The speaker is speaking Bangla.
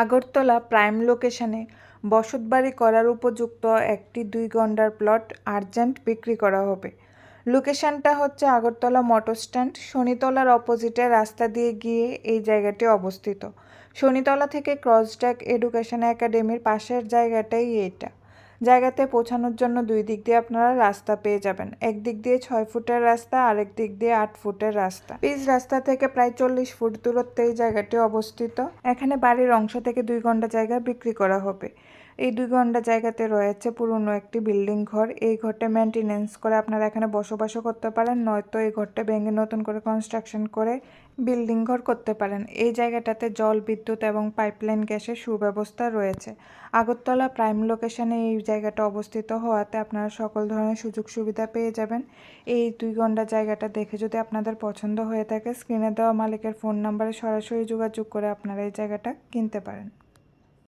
আগরতলা প্রাইম লোকেশনে বসতবাড়ি করার উপযুক্ত একটি দুই ঘণ্টার প্লট আর্জেন্ট বিক্রি করা হবে। লোকেশনটা হচ্ছে আগরতলা মোটর স্ট্যান্ড, শনিতলার অপোজিটে রাস্তা দিয়ে গিয়ে এই জায়গাটি অবস্থিত। শনিতলা থেকে ক্রসড্যাক এডুকেশন একাডেমির পাশের জায়গাটাই এইটা। জায়গাতে পৌঁছানোর জন্য দুই দিক দিয়ে আপনারা রাস্তা পেয়ে যাবেন। এক দিক দিয়ে ছয় ফুটের রাস্তা, আরেক দিক দিয়ে আট ফুটের রাস্তা। পিচ রাস্তা থেকে প্রায় চল্লিশ ফুট দূরত্বে এই জায়গাটি অবস্থিত। এখানে বাড়ির অংশ থেকে দুই ঘণ্টা জায়গা বিক্রি করা হবে। এই দুই ঘণ্টা জায়গাতে রয়েছে পুরনো একটি বিল্ডিং ঘর। এই ঘরটা মেনটেনেন্স করে আপনারা এখানে বসবাসও করতে পারেন, নয়তো এই ঘরটা ভেঙে নতুন করে কনস্ট্রাকশন করে বিল্ডিং ঘর করতে পারেন। এই জায়গাটাতে জল, বিদ্যুৎ এবং পাইপলাইন গ্যাসের সুব্যবস্থা রয়েছে। আগরতলা প্রাইম লোকেশনে এই জায়গাটা অবস্থিত হওয়াতে আপনারা সকল ধরনের সুযোগ সুবিধা পেয়ে যাবেন। এই দুই ঘণ্টা জায়গাটা দেখে যদি আপনাদের পছন্দ হয়ে থাকে স্ক্রিনে দেওয়া মালিকের ফোন নাম্বারে সরাসরি যোগাযোগ করে আপনারা এই জায়গাটা কিনতে পারেন।